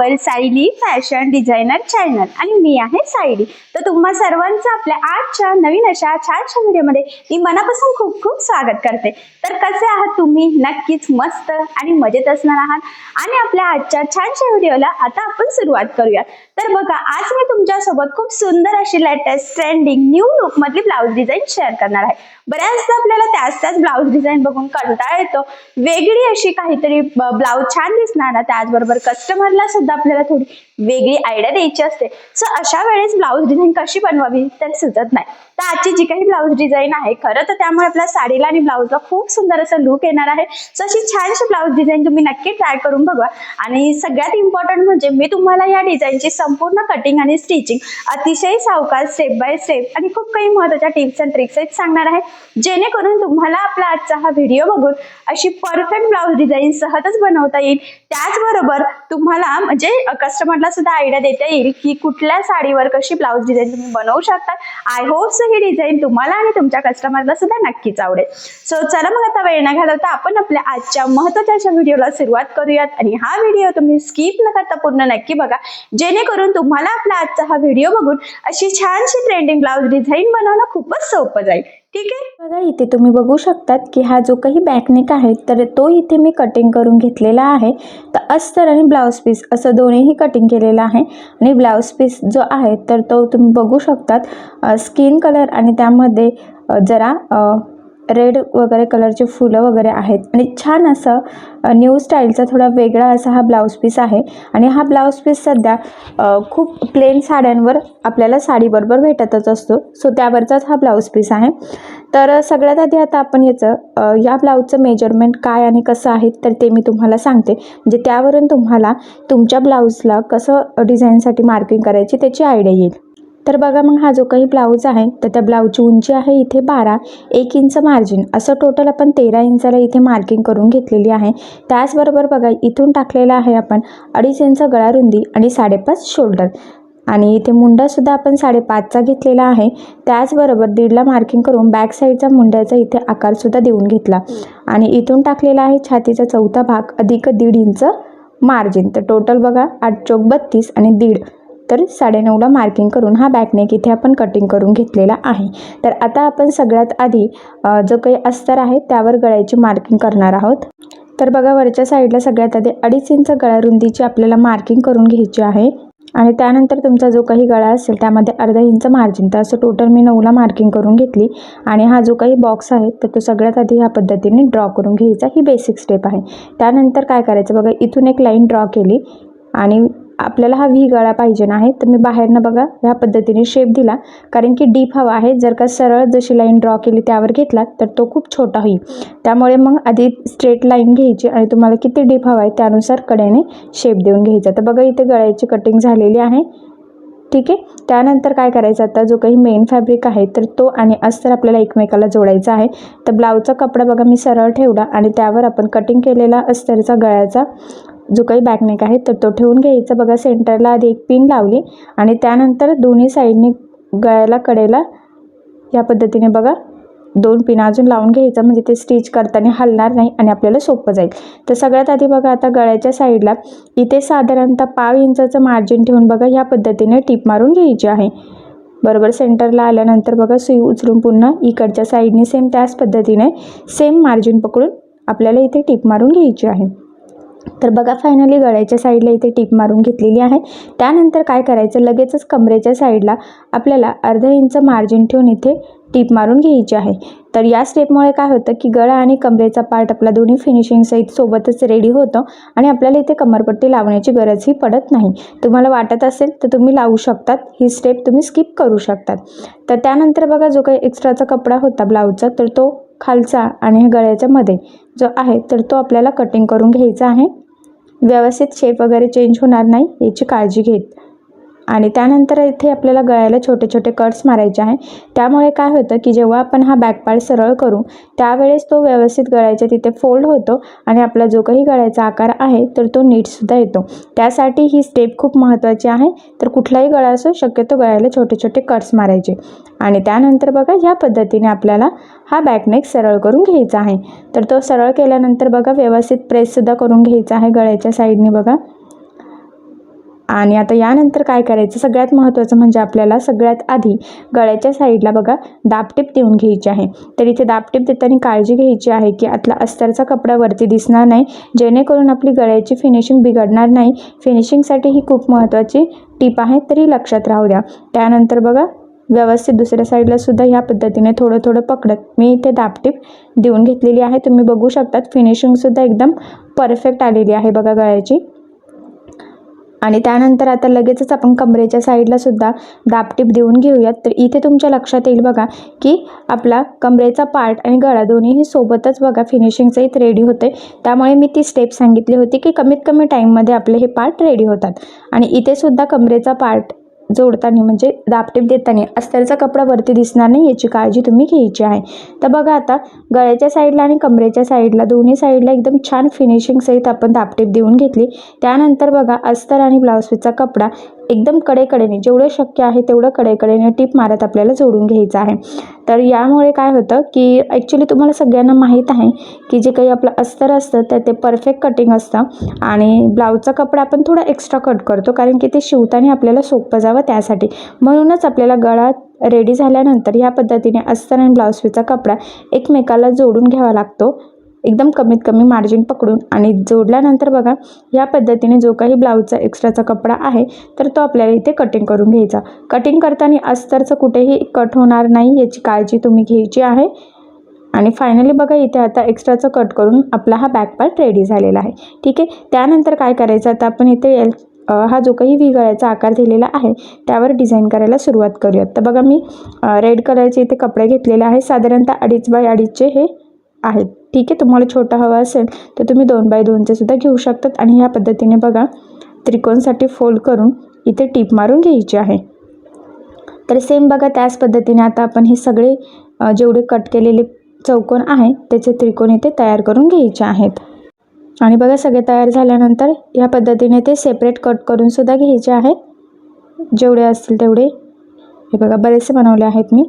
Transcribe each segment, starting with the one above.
Welcome Sayali fashion designer channel आणि मी आहे सायली. तर तुम्हा सर्वांचं आपल्या आजच्या नवीन अशा छानशा व्हिडिओमध्ये मी मनापासून खूप खूप स्वागत करते. तर कसे आहात तुम्ही? नक्कीच मस्त आणि मजेत असणार आहात. आणि आपल्या आजच्या छानशा व्हिडिओला आता आपण सुरुवात करूया तर बघा आज मी तुमच्यासोबत खूप सुंदर अशी लेटेस्ट ट्रेंडिंग न्यू लुक मधली ब्लाऊज डिझाईन शेअर करणार आहे. बऱ्याचदा आपल्याला त्याच त्याच ब्लाऊज डिझाईन बघून कंटाळा येतो. वेगळी अशी काहीतरी ब्लाऊज छान दिसणार ना त्याचबरोबर कस्टमरला सुद्धा आपल्याला थोडी वेगळी आयडिया द्यायची असते. सो अशा वेळेस ब्लाऊज डिझाईन कशी बनवावी तर सुचत नाही. तर आजची जी काही ब्लाऊज डिझाईन आहे खरं तर त्यामुळे आपल्या साडीला आणि ब्लाऊजला खूप सुंदर असं लुक येणार आहे. सो अशी छानशी ब्लाऊज डिझाईन तुम्ही नक्की ट्राय करून बघा. आणि सगळ्यात इम्पॉर्टंट म्हणजे मी तुम्हाला या डिझाईनची संपूर्ण कटिंग आणि स्टिचिंग अतिशय सावकाश स्टेप बाय स्टेप आणि खूप काही महत्त्वाच्या टिप्स अँड ट्रिक्स आहेत सांगणार आहे. जेणेकरून तुम्हाला आपला आजचा हा व्हिडिओ बघून अशी परफेक्ट ब्लाऊज डिझाईन सहजच बनवता येईल. त्याचबरोबर तुम्हाला म्हणजे कस्टमरला सुद्धा आयडिया देता येईल की कुठल्या साडीवर कशी ब्लाऊज डिझाईन तुम्ही बनवू शकता. आय होप ही डिझाईन तुम्हाला आणि तुमच्या कस्टमरला सुद्धा नक्कीच आवडेल. सो चला मग आता वेळ न घालवता आपण आपल्या आजच्या महत्त्वाच्या अशा व्हिडिओला सुरुवात करूयात. आणि हा व्हिडिओ तुम्ही स्किप न करता पूर्ण नक्की बघा. जेणेकरून तुम्हाला आपला आजचा हा व्हिडिओ बघून अशी छानशी ट्रेंडिंग ब्लाऊज डिझाईन बनवणं खूपच सोपं जाईल. ठीक आहे. बघा इथे तुम्ही बघू शकतात की हा जो काही बॅकनेक आहे तर तो इथे मी कटिंग करून घेतलेला आहे. तर अस्तर आणि ब्लाऊज पीस असं दोन्हीही कटिंग केलेलं आहे. आणि ब्लाऊज पीस जो आहे तर तो तुम्ही बघू शकतात स्किन कलर आणि त्यामध्ये जरा रेड वगैरे कलरचे फुलं वगैरे आहेत. आणि छान असं न्यू स्टाईलचा थोडा वेगळा असा हा ब्लाऊज पीस आहे. आणि हा ब्लाऊज पीस सध्या खूप प्लेन साड्यांवर आपल्याला साडीबरोबर भेटतच असतो. सो त्यावरचाच हा ब्लाऊज पीस आहे. तर सगळ्यात आधी आता आपण याचं या ब्लाऊजचं मेजरमेंट काय आणि कसं आहे तर ते मी तुम्हाला सांगते. म्हणजे त्यावरून तुम्हाला तुमच्या ब्लाऊजला कसं डिझाईनसाठी मार्किंग करायची त्याची आयडिया येईल. तर बघा मग हा जो काही ब्लाऊज आहे तर त्या ब्लाऊजची उंची आहे इथे बारा एक इंच मार्जिन असं टोटल आपण तेरा इंचाला इथे मार्किंग करून घेतलेली आहे. त्याचबरोबर बघा इथून टाकलेला आहे आपण अडीच इंच गळा रुंदी आणि साडेपाच शोल्डर आणि इथे मुंडासुद्धा आपण साडेपाचचा घेतलेला आहे. त्याचबरोबर दीडला मार्किंग करून बॅक साईडचा मुंड्याचा इथे आकारसुद्धा देऊन घेतला. आणि इथून टाकलेला आहे छातीचा चौथा भाग अधिक दीड इंच मार्जिन तर टोटल बघा आठ चौक बत्तीस आणि दीड. तर साडेनऊला मार्किंग करून हा बॅकनेक इथे आपण कटिंग करून घेतलेला आहे. तर आता आपण सगळ्यात आधी जो काही अस्तर आहे त्यावर गळ्याची मार्किंग करणार आहोत. तर बघा वरच्या साईडला सगळ्यात आधी अडीच इंच गळ्या रुंदीची आपल्याला मार्किंग करून घ्यायची आहे. आणि त्यानंतर तुमचा जो काही गळा असेल त्यामध्ये अर्धा इंच मार्जिन तर असं टोटल मी नऊला मार्किंग करून घेतली. आणि हा जो काही बॉक्स आहे तर तो सगळ्यात आधी ह्या पद्धतीने ड्रॉ करून घ्यायचा. ही बेसिक स्टेप आहे. त्यानंतर काय करायचं? बघा इथून एक लाईन ड्रॉ केली. आणि आपल्याला हा व्ही गळा पाहिजे आहे तर मी बाहेरनं बघा ह्या पद्धतीने शेप दिला. कारण की डीप हवा आहे जर का सरळ जशी लाईन ड्रॉ केली त्यावर घेतला तर तो खूप छोटा होईल. त्यामुळे मग आधी स्ट्रेट लाईन घ्यायची आणि तुम्हाला किती डीप हवा आहे त्यानुसार कड्याने शेप देऊन घ्यायचा. तर बघा इथे गळ्याची कटिंग झालेली आहे. ठीक आहे? त्यानंतर काय करायचं आता? जो काही मेन फॅब्रिक आहे तर तो आणि अस्तर आपल्याला एकमेकाला जोडायचा आहे. तर ब्लाऊजचा कपडा बघा मी सरळ ठेवला आणि त्यावर आपण कटिंग केलेला अस्तरचा गळ्याचा जो काही बॅकनेक आहे तर तो ठेवून घ्यायचा. बघा सेंटरला आधी एक पिन लावली आणि त्यानंतर दोन्ही साईडने गळ्याला कडेला या पद्धतीने बघा दोन पिन अजून लावून घ्यायचं. म्हणजे ते स्टिच करताना हलणार नाही आणि आपल्याला सोपं जाईल. तर सगळ्यात आधी बघा आता गळ्याच्या साईडला इथे साधारणतः पाव इंचाचं मार्जिन ठेवून बघा ह्या पद्धतीने टीप मारून घ्यायची आहे. बरोबर सेंटरला आल्यानंतर बघा सुई उचलून पुन्हा इकडच्या साईडने सेम त्याच पद्धतीने सेम मार्जिन पकडून आपल्याला इथे टीप मारून घ्यायची आहे. तर बघा फायनली गळ्याच्या साईडला इथे टीप मारून घेतलेली आहे. त्यानंतर काय करायचं? लगेचच कमरेच्या साईडला आपल्याला अर्धा इंच मार्जिन ठेवून इथे टीप मारून घ्यायची आहे. तर या स्टेपमुळे काय होतं की गळा आणि कमरेचा पार्ट आपला दोन्ही फिनिशिंग सहित सोबतच रेडी होतं आणि आपल्याला इथे कमरपट्टी लावण्याची गरजही पडत नाही. तुम्हाला वाटत असेल तर तुम्ही लावू शकतात. ही स्टेप तुम्ही स्किप करू शकतात. तर त्यानंतर बघा जो काही एक्स्ट्राचा कपडा होता ब्लाऊजचा तर तो खालचा आणि गळ्याच्या मध्ये जो आहे तर तो आपल्याला कटिंग करून घ्यायचा आहे. व्यवस्थित शेप वगैरे चेंज होणार नाही याची काळजी घेत. आणि त्यानंतर इथे आपल्याला गळ्याला छोटे छोटे कट्स मारायचे आहे. त्यामुळे काय होतं की जेव्हा आपण हा बॅक सरळ करू त्यावेळेस तो व्यवस्थित गळ्याच्या तिथे फोल्ड होतो आणि आपला जो काही गळ्याचा आकार आहे तर तो नीटसुद्धा येतो. त्यासाठी ही स्टेप खूप महत्त्वाची आहे. तर कुठलाही गळा असो शक्यतो गळ्याला छोटे छोटे कट्स मारायचे. आणि त्यानंतर बघा ह्या पद्धतीने आपल्याला हा बॅकनेक सरळ करून घ्यायचा आहे. तर तो सरळ केल्यानंतर बघा व्यवस्थित प्रेससुद्धा करून घ्यायचा आहे गळ्याच्या साईडने बघा. आणि आता यानंतर काय करायचं? सगळ्यात महत्त्वाचं म्हणजे आपल्याला सगळ्यात आधी गळ्याच्या साईडला बघा दाबटीप देऊन घ्यायची आहे. तर इथे दाबटीप देताना काळजी घ्यायची आहे की आतला अस्तरचा कपडा वरती दिसणार नाही जेणेकरून आपली गळ्याची फिनिशिंग बिघडणार नाही. फिनिशिंगसाठी ही खूप महत्त्वाची टीप आहे तरी लक्षात राहू द्या. त्यानंतर बघा व्यवस्थित दुसऱ्या साईडला सुद्धा ह्या पद्धतीने थोडं थोडं पकडत मी इथे दापटीप देऊन घेतलेली आहे. तुम्ही बघू शकतात फिनिशिंगसुद्धा एकदम परफेक्ट आलेली आहे बघा गळ्याची. आणि त्यानंतर आता लगेचच आपण कमरेच्या साईडला सुद्धा दापटीप देऊन घेऊयात. तर इथे तुमच्या लक्षात येईल बघा की आपला कमरेचा पार्ट आणि गळा दोन्हीही सोबतच बघा फिनिशिंगचं इथे रेडी होते त्यामुळे मी ती स्टेप सांगितली होती की कमीत कमी टाईममध्ये आपले हे पार्ट रेडी होतात. आणि इथे सुद्धा कमरेचा पार्ट जोडताना म्हणजे दापटीप देताना अस्तरचा कपडा वरती दिसणार नाही याची काळजी तुम्ही घ्यायची आहे. तर बघा आता गळ्याच्या साईडला आणि कमरेच्या साईडला दोन्ही साईडला एकदम छान फिनिशिंग सहित आपण दापटीप देऊन घेतली. त्यानंतर बघा अस्तर आणि ब्लाऊज पीसचा कपडा एकदम कडेकडेने जेवढं शक्य आहे तेवढं कडेकडेने टीप मारत आपल्याला जोडून घ्यायचं आहे. तर यामुळे काय होतं की ॲक्च्युली तुम्हाला सगळ्यांना माहीत आहे की जे काही आपलं अस्तर असतं तर ते परफेक्ट कटिंग असतं आणि ब्लाऊजचा कपडा आपण थोडा एक्स्ट्रा कट करतो कारण की ते शिवताना आपल्याला सोपं जावं त्यासाठी. म्हणूनच आपल्याला गळा रेडी झाल्यानंतर ह्या पद्धतीने अस्तर आणि ब्लाऊज पीसचा कपडा एकमेकाला जोडून घ्यावा लागतो. एकदम कमीत कमी मार्जिन पकडून आणि जोडल्यानंतर बघा या पद्धतीने जो काही ब्लाऊजचा एक्स्ट्राचा कपडा आहे तर तो आपल्याला इथे कटिंग करून घ्यायचा. कटिंग करताना अस्तरचं कुठेही कट होणार नाही याची काळजी तुम्ही घ्यायची आहे. आणि फायनली बघा इथे आता एक्स्ट्राचं कट करून आपला हा बॅक पार्ट रेडी झालेला आहे. ठीक आहे? त्यानंतर काय करायचं? आता आपण इथे एल हा जो काही व्ही गळ्याचा आकार दिलेला आहे त्यावर डिझाईन करायला सुरुवात करूयात. तर बघा मी रेड कलरचे इथे कपडे घेतलेले आहे. साधारणतः अडीच बाय अडीचचे हे आहेत. ठीक आहे तुम्हाला छोटा हवा असेल तर तुम्ही दोन बाय दोनचे सुद्धा घेऊ शकतात आणि ह्या पद्धतीने बघा त्रिकोणसाठी फोल्ड करून इथे टीप मारून घ्यायची आहे. तर सेम बघा त्याच पद्धतीने आता आपण हे सगळे जेवढे कट केलेले चौकोन आहे त्याचे त्रिकोण इथे तयार करून घ्यायचे आहेत. आणि बघा सगळे तयार झाल्यानंतर या पद्धतीने ते सेपरेट कट करून सुद्धा घ्यायचे आहेत. जेवढे असतील तेवढे. हे बघा बरेचसे बनवले आहेत मी.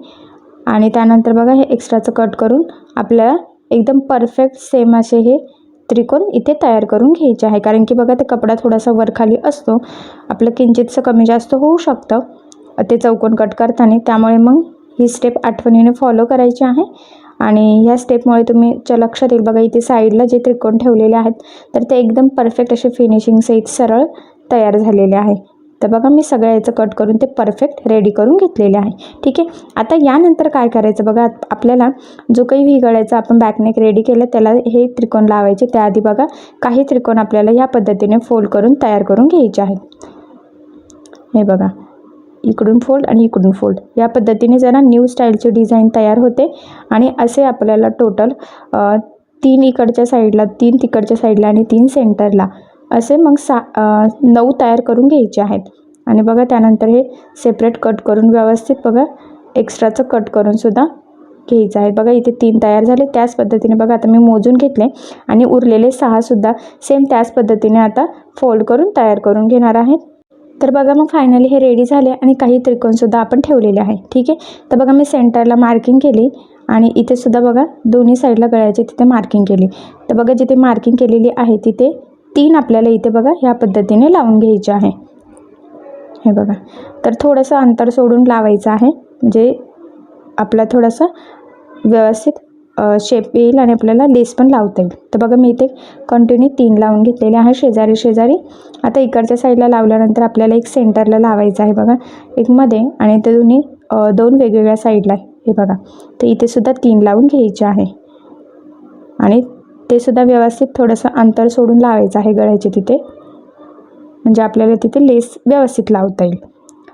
आणि त्यानंतर बघा हे एक्स्ट्राचं कट करून आपल्याला एकदम परफेक्ट सेम असे हे त्रिकोण इथे तयार करून घ्यायचे आहे. कारण की बघा ते कपडा थोडासा वरखाली असतो. आपलं किंचितसं कमी जास्त होऊ शकतं. ते चौकोन कट करताना. त्यामुळे मग ही स्टेप आठवणीने फॉलो करायची आहे. आणि ह्या स्टेपमुळे तुम्ही च्या लक्षात येईल बघा इथे साईडला जे त्रिकोण ठेवलेले आहेत तर ते एकदम परफेक्ट असे फिनिशिंग सहित सरळ तयार झालेले आहे. तर बघा मी सगळ्या याचं कट करून ते परफेक्ट रेडी करून घेतलेले आहे. ठीक आहे? आता यानंतर काय करायचं बघा आपल्याला जो काही विघळायचा आपण बॅकनेक रेडी केलं त्याला हे त्रिकोण लावायचे. त्याआधी बघा काही त्रिकोण आपल्याला ह्या पद्धतीने फोल्ड करून तयार करून घ्यायचे आहेत. हे बघा इकडून फोल्ड आणि इकडून फोल्ड या पद्धतीने जरा न्यू स्टाईलची डिझाईन तयार होते आणि असे आपल्याला टोटल तीन इकडच्या साईडला तीन तिकडच्या साईडला आणि तीन सेंटरला असे मग सा नऊ तयार करून घ्यायचे आहेत. आणि बघा त्यानंतर हे सेपरेट कट करून व्यवस्थित बघा एक्स्ट्राचं कट करूनसुद्धा घ्यायचं आहे. बघा इथे तीन तयार झाले. त्याच पद्धतीने बघा आता मी मोजून घेतले आणि उरलेले सहासुद्धा सेम त्याच पद्धतीने आता फोल्ड करून तयार करून घेणार आहेत तर बघा मग फायनली हे रेडी झाले आणि काही त्रिकोणसुद्धा आपण ठेवलेले आहे. ठीक आहे? तर बघा मी सेंटरला मार्किंग केली आणि इथे सुद्धा बघा दोन्ही साईडला गळ्याची तिथे मार्किंग केली. तर बघा जिथे मार्किंग केलेली आहे तिथे तीन आपल्याला इथे बघा ह्या पद्धतीने लावून घ्यायचे आहे. हे बघा. तर थोडंसं अंतर सोडून लावायचं आहे. म्हणजे आपला थोडासा व्यवस्थित शेप येईल आणि आपल्याला लेस पण लावता येईल. तर बघा मी इथे कंटिन्यू तीन लावून घेतलेले आहे शेजारी शेजारी. आता इकडच्या साईडला लावल्यानंतर आपल्याला एक सेंटरला लावायचं आहे बघा. एक मध्ये आणि ते दोन्ही दोन वेगवेगळ्या साईडला आहे. हे बघा. तर इथे सुद्धा तीन लावून घ्यायचे आहे. आणि ते सुद्धा व्यवस्थित थोडंसं अंतर सोडून लावायचं आहे गळ्याचे तिथे. म्हणजे आपल्याला तिथे लेस व्यवस्थित लावता येईल.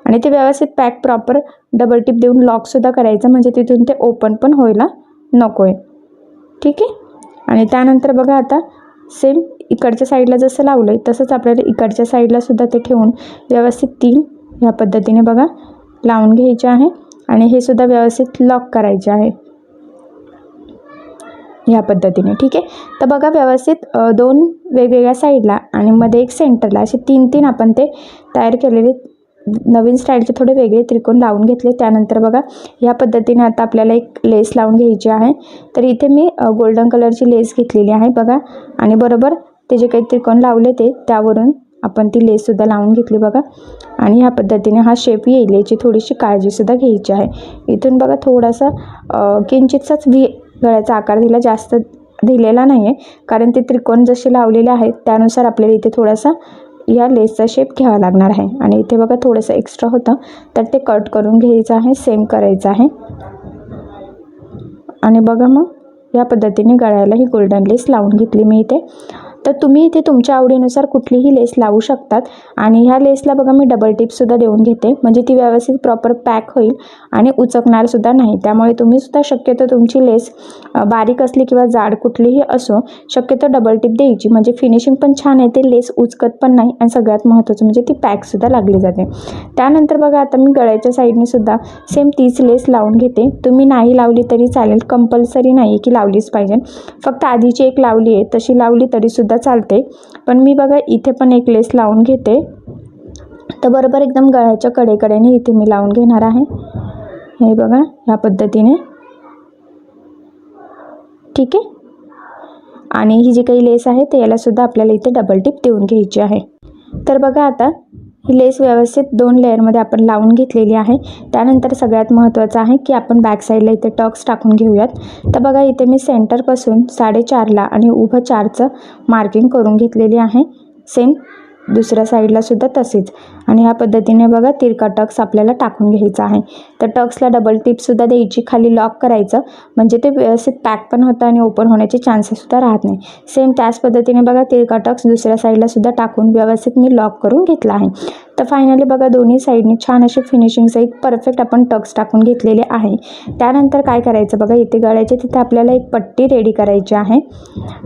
आणि ते व्यवस्थित पॅक प्रॉपर डबल टिप देऊन लॉकसुद्धा करायचं म्हणजे तिथून ते ओपन पण व्हायला नको आहे. ठीक आहे? आणि त्यानंतर बघा आता सेम इकडच्या साईडला जसं लावलं आहे तसंच आपल्याला इकडच्या साईडलासुद्धा ते ठेवून व्यवस्थित तीन ह्या पद्धतीने बघा लावून घ्यायचे आहे. आणि हे सुद्धा व्यवस्थित लॉक करायचे आहे. ह्या पद्धतीने ठीक आहे? तर बघा व्यवस्थित दोन वेगवेगळ्या साईडला आणि मध्ये एक सेंटरला असे तीन तीन आपण ते तयार केलेले नवीन स्टाईलचे थोडे वेगळे त्रिकोण लावून घेतले. त्यानंतर बघा ह्या पद्धतीने आता आपल्याला एक लेस लावून घ्यायची आहे. तर इथे मी गोल्डन कलरची लेस घेतलेली आहे बघा. आणि बरोबर ते जे काही त्रिकोण लावले ते त्यावरून आपण ती लेससुद्धा लावून घेतली बघा. आणि ह्या पद्धतीने हा शेप येईल याची थोडीशी काळजीसुद्धा घ्यायची आहे. इथून बघा थोडासा किंचितचाच किंचितसाच व्ही गळ्याचा आकार दिला जास्त दिलेला नाही आहे कारण ते त्रिकोण जसे लावलेले आहेत त्यानुसार आपल्याला इथे थोडासा या लेसचा शेप घ्यावा लागणार आहे. आणि इथे बघा थोडंसं एक्स्ट्रा होतं. तर ते कट करून घ्यायचं आहे सेम करायचं आहे. आणि बघा मग या पद्धतीने गळ्याला ही गोल्डन लेस लावून घेतली मी इथे. तर तुम्ही इथे तुमच्या आवडीनुसार कुठलीही लेस लावू शकतात. आणि ह्या लेसला बघा मी डबल टिपसुद्धा देऊन घेते. म्हणजे ती व्यवस्थित प्रॉपर पॅक होईल आणि उचकणारसुद्धा नाही. त्यामुळे तुम्हीसुद्धा शक्यतो तुमची लेस बारीक असली किंवा जाड कुठलीही असो शक्यतो डबल टिप द्यायची. म्हणजे फिनिशिंग पण छान येते लेस उचकत पण नाही आणि सगळ्यात महत्त्वाचं म्हणजे ती पॅकसुद्धा लागली जाते. त्यानंतर बघा आता मी गळ्याच्या साईडने सुद्धा सेम तीच लेस लावून घेते. तुम्ही नाही लावली तरी चालेल. कंपल्सरी नाही की लावलीच पाहिजे. फक्त आधीची एक लावली आहे तशी लावली तरीसुद्धा चालते. पण मी बघा इथे पण एक लेस लावून घेते. तर बरोबर एकदम गळ्याच्या कडेकडेने इथे मी लावून घेणार आहे. हे बघा ह्या पद्धतीने. ठीक आहे? आणि ही जी काही लेस आहे ते यालासुद्धा आपल्याला इथे डबल टिप देऊन घ्यायची आहे. तर बघा आता ही लेस व्यवस्थित दोन लेअरमध्ये आपण लावून घेतलेली आहे. त्यानंतर सगळ्यात महत्त्वाचं आहे की आपण बॅक साईडला इथे टक्स टाकून घेऊयात. तर बघा इथे मी सेंटरपासून साडेचारला आणि उभं चारचं मार्किंग करून घेतलेली आहे. सेम दुसऱ्या साईडला सुद्धा तसेच आणि ह्या पद्धतीने बघा तिरका टक्स आपल्याला टाकून घ्यायचा आहे. तर टक्सला डबल टिपसुद्धा द्यायची खाली लॉक करायचं. म्हणजे ते व्यवस्थित पॅक पण होतं आणि ओपन होण्याचे चान्सेससुद्धा राहत नाही. सेम त्याच पद्धतीने बघा तिरका टक्स दुसऱ्या साईडला सुद्धा टाकून व्यवस्थित मी लॉक करून घेतला आहे. तर फायनली बघा दोन्ही साईडने छान असे फिनिशिंग सहित परफेक्ट आपण टक्स टाकून घेतलेले आहे. त्यानंतर काय करायचं बघा इथे गळ्याचे तिथे आपल्याला एक पट्टी रेडी करायची आहे.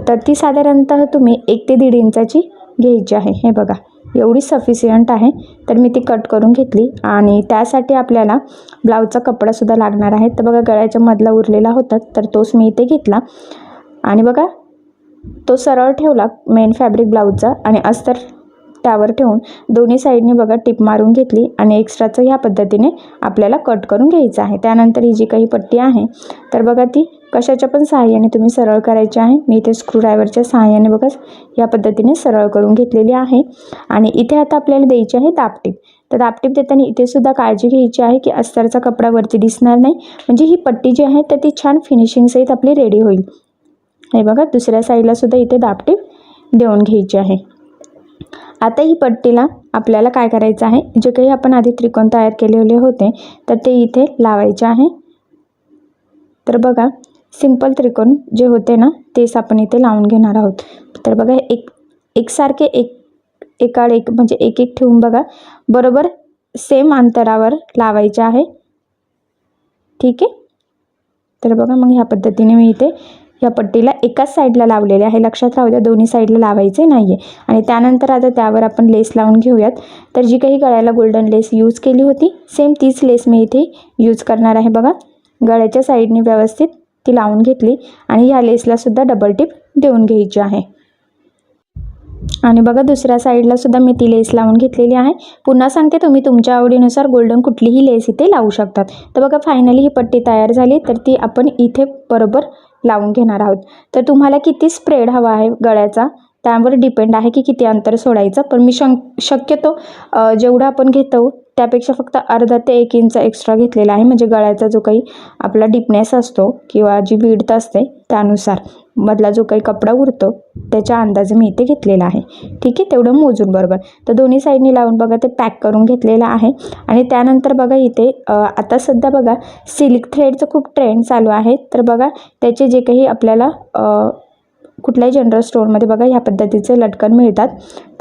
तर ती साधारणतः तुम्ही एक ते दीड इंचाची घ्यायची आहे. हे बघा एवढी सफिशियंट आहे. तर मी ती कट करून घेतली आणि त्यासाठी आपल्याला ब्लाऊजचा कपडासुद्धा लागणार आहे. तर बघा गळ्याच्या मधला उरलेला होता तर तोच मी इथे घेतला. आणि बघा तो सरळ ठेवला मेन फॅब्रिक ब्लाऊजचा आणि अस्तर त्यावर ठेवून दोन्ही साईडने बघा टिप मारून घेतली आणि एक्स्ट्राचं ह्या पद्धतीने आपल्याला कट करून घ्यायचं आहे. त्यानंतर ही जी काही पट्टी आहे तर बघा ती कशाच्या पण सहाय्याने तुम्ही सरळ करायची आहे. मी इथे स्क्रूड्रायव्हरच्या सहाय्याने बघा या पद्धतीने सरळ करून घेतलेली आहे. आणि इथे आता आपल्याला द्यायची आहे दापटीप तर दापटीप देताना इथे सुद्धा काळजी घ्यायची आहे की अस्तरचा कपडा वरती दिसणार नाही. म्हणजे ही पट्टी जी आहे तर ती छान फिनिशिंगसहित आपली रेडी होईल. हे बघा दुसऱ्या साईडला सुद्धा इथे दापटीप देऊन घ्यायची आहे. आता ही पट्टीला आपल्याला काय करायचं आहे? जे काही आपण आधी त्रिकोण तयार केलेले होते तर ते इथे लावायचे आहे. तर बघा सिंपल त्रिकोण जे होते ना तेच आपण इथे लावून घेणार आहोत. तर बघा एक एकसारखे एक एकाड एक म्हणजे एक एक ठेवून बघा. बरोबर सेम अंतरावर लावायचे आहे. ठीक आहे? तर बघा मग ह्या पद्धतीने मी इथे ह्या पट्टीला एकाच साईडला लावलेले आहे. लक्षात राहू द्या दोन्ही साईडला लावायचे नाही आहे आणि त्यानंतर आता त्यावर आपण लेस लावून घेऊयात. तर जी काही गळ्याला गोल्डन लेस यूज केली होती सेम तीच लेस मी इथे यूज करणार आहे बघा. गळ्याच्या साईडने व्यवस्थित ती लावून घेतली आणि ह्या लेसला सुद्धा डबल टिप देऊन घ्यायची आहे. आणि बघा दुसऱ्या साईडला सुद्धा मी ती लेस लावून घेतलेली आहे. पुन्हा सांगते तुम्ही तुमच्या आवडीनुसार गोल्डन कुठलीही लेस इथे लावू शकतात. तर बघा फायनली ही पट्टी तयार झाली तर ती आपण इथे बरोबर लावून घेणार आहोत. तर तुम्हाला किती स्प्रेड हवा आहे गळ्याचा त्यावर डिपेंड आहे की किती अंतर सोडायचं. पण मी शं शक्यतो जेवढं आपण घेतो त्यापेक्षा फक्त अर्धा ते एक इंच एक्स्ट्रा घेतलेला आहे. म्हणजे गळ्याचा जो काही आपला डिपनेस असतो किंवा जी विडत असते त्यानुसार. मधला जो काही कपडा उरतो त्याच्या अंदाजे मी इथे घेतलेला आहे. ठीक आहे तेवढं मोजून बरोबर. तर दोन्ही साईडनी लावून बघा ते पॅक करून घेतलेलं आहे. आणि त्यानंतर बघा इथे आता सध्या बघा सिल्क थ्रेडचं खूप ट्रेंड चालू आहे. तर बघा त्याचे जे काही आपल्याला कुठल्याही जनरल स्टोअरमध्ये बघा ह्या पद्धतीचे लटकन मिळतात.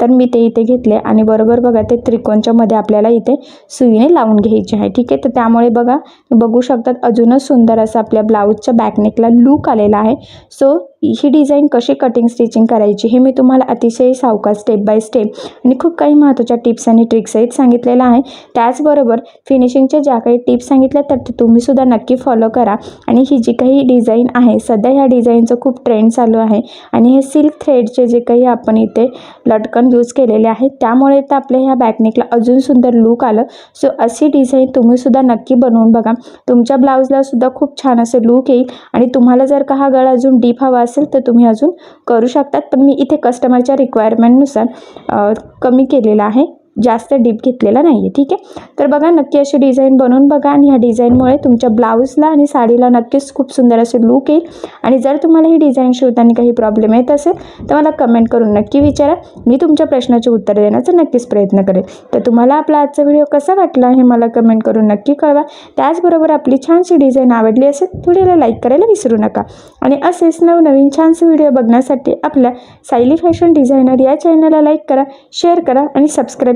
तर मी ते इथे घेतले आणि बरोबर बघा ते त्रिकोणच्या मध्ये आपल्याला इथे सुईने लावून घ्यायचे आहे. ठीक आहे? तर त्यामुळे बघा बघू शकतात अजूनच सुंदर असं आपल्या ब्लाऊजच्या बॅकनेकला लूक आलेला आहे. सो ही डिझाईन कशी कटिंग स्टिचिंग करायची हे मी तुम्हाला अतिशय सावकाश स्टेप बाय स्टेप आणि खूप काही महत्त्वाच्या टिप्स आणि ट्रिक्ससहित सांगितलेलं आहे. त्याचबरोबर फिनिशिंगच्या ज्या काही टिप्स सांगितल्या तर ते तुम्हीसुद्धा नक्की फॉलो करा. आणि ही जी काही डिझाईन आहे सध्या ह्या डिझाईनचं खूप ट्रेंड चालू आहे. आणि हे सिल्क थ्रेडचे जे काही आपण इथे लटकन यूज केलेले आहे त्यामुळे तर आपल्या ह्या बॅकनेकला अजून सुंदर लूक आलं. सो अशी डिझाईन तुम्हीसुद्धा नक्की बनवून बघा. तुमच्या ब्लाऊजलासुद्धा खूप छान असे लूक येईल. आणि तुम्हाला जर का हा गळा अजून डीप हवा असेल तर तुम्ही अजून करू शकतात. पण मी इथे कस्टमरच्या रिक्वायरमेंटनुसार कमी केलेलं आहे. जास्त डीप घेतलेला नाही आहे ठीक आहे? तर बघा नक्की अशी डिझाईन बनवून बघा आणि ह्या डिझाईनमुळे तुमच्या ब्लाऊजला आणि साडीला नक्कीच खूप सुंदर असे लूक येईल. आणि जर तुम्हाला ही डिझाईन शिवताना काही प्रॉब्लेम येत असेल तर मला कमेंट करून नक्की विचारा. मी तुमच्या प्रश्नाचे उत्तर देण्याचा नक्कीच प्रयत्न करेल तर तुम्हाला आपला आजचा व्हिडिओ कसा वाटला हे मला कमेंट करून नक्की कळवा. त्याचबरोबर आपली छानशी डिझाईन आवडली असेल व्हिडिओला लाईक करायला विसरू नका. आणि असेच नवनवीन छानसे व्हिडिओ बघण्यासाठी आपल्या सायली फॅशन डिझायनर या चॅनलला लाईक करा शेअर करा आणि सबस्क्राईब